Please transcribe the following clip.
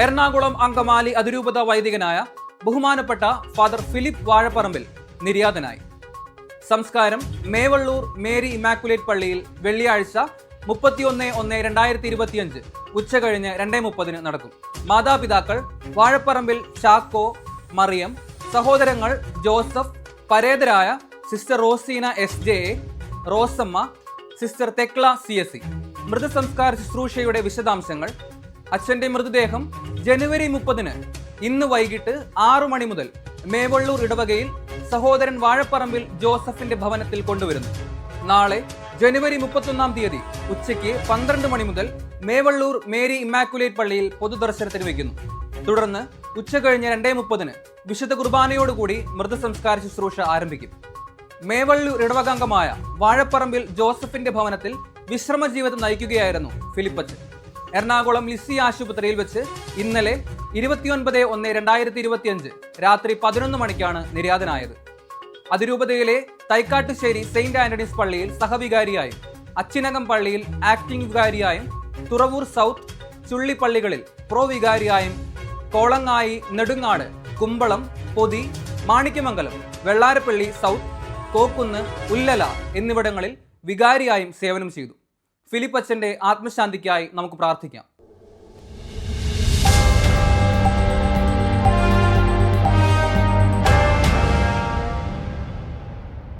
എറണാകുളം അങ്കമാലി അതിരൂപത വൈദികനായ ബഹുമാനപ്പെട്ട father Philip Vazhaparambil നിര്യാതനായി. സംസ്കാരം മേവള്ളൂർ മേരി ഇമാക്കുലേറ്റ് പള്ളിയിൽ വെള്ളിയാഴ്ച മുപ്പത്തിയൊന്ന് ഒന്ന് രണ്ടായിരത്തി ഇരുപത്തിയഞ്ച് ഉച്ച കഴിഞ്ഞ് രണ്ടേ മുപ്പതിന് നടക്കും. മാതാപിതാക്കൾ വാഴപ്പറമ്പിൽ ചാക്കോ മറിയം സഹോദരങ്ങൾ Joseph പരേതരായ sister Roseena S J A Rosamma sister Thecla C S C. മൃതസംസ്കാര ശുശ്രൂഷയുടെ വിശദാംശങ്ങൾ അച്ഛന്റെ മൃതദേഹം ജനുവരി മുപ്പതിന് ഇന്ന് വൈകിട്ട് ആറു മണി മുതൽ മേവള്ളൂർ ഇടവകയിൽ സഹോദരൻ വാഴപ്പറമ്പിൽ ജോസഫിന്റെ ഭവനത്തിൽ കൊണ്ടുവരുന്നു. നാളെ ജനുവരി മുപ്പത്തൊന്നാം തീയതി ഉച്ചയ്ക്ക് പന്ത്രണ്ട് മണി മുതൽ മേവള്ളൂർ മേരി ഇമ്മാക്കുലേറ്റ് പള്ളിയിൽ പൊതുദർശനത്തിന് വയ്ക്കുന്നു. തുടർന്ന് ഉച്ച കഴിഞ്ഞ രണ്ടേ മുപ്പതിന് വിശുദ്ധ കുർബാനയോടുകൂടി മൃതസംസ്കാര ശുശ്രൂഷ ആരംഭിക്കും. മേവള്ളൂർ ഇടവകാംഗമായ വാഴപ്പറമ്പിൽ ജോസഫിന്റെ ഭവനത്തിൽ വിശ്രമ ജീവിതം നയിക്കുകയായിരുന്നു ഫിലിപ്പച്ചൻ. എറണാകുളം ലിസി ആശുപത്രിയിൽ വെച്ച് ഇന്നലെ ഇരുപത്തിയൊൻപത് ഒന്ന് രണ്ടായിരത്തി ഇരുപത്തിയഞ്ച് രാത്രി പതിനൊന്ന് മണിക്കാണ് നിര്യാതനായത്. അതിരൂപതയിലെ തൈക്കാട്ടുശ്ശേരി സെയിന്റ് ആന്റണീസ് പള്ളിയിൽ സഹവികാരിയായും അച്ചിനകം പള്ളിയിൽ ആക്ടിംഗ് വികാരിയായും തുറവൂർ സൗത്ത് ചുള്ളിപ്പള്ളികളിൽ പ്രോ വികാരിയായും കോളങ്ങായി നെടുങ്ങാട് കുമ്പളം പൊതി മാണിക്യമംഗലം വെള്ളാരപ്പള്ളി സൗത്ത് കോക്കുന്ന് ഉല്ലല എന്നിവിടങ്ങളിൽ വികാരിയായും സേവനം ചെയ്തു. ഫിലിപ്പച്ചന്റെ ആത്മശാന്തിക്കായി നമുക്ക് പ്രാർത്ഥിക്കാം.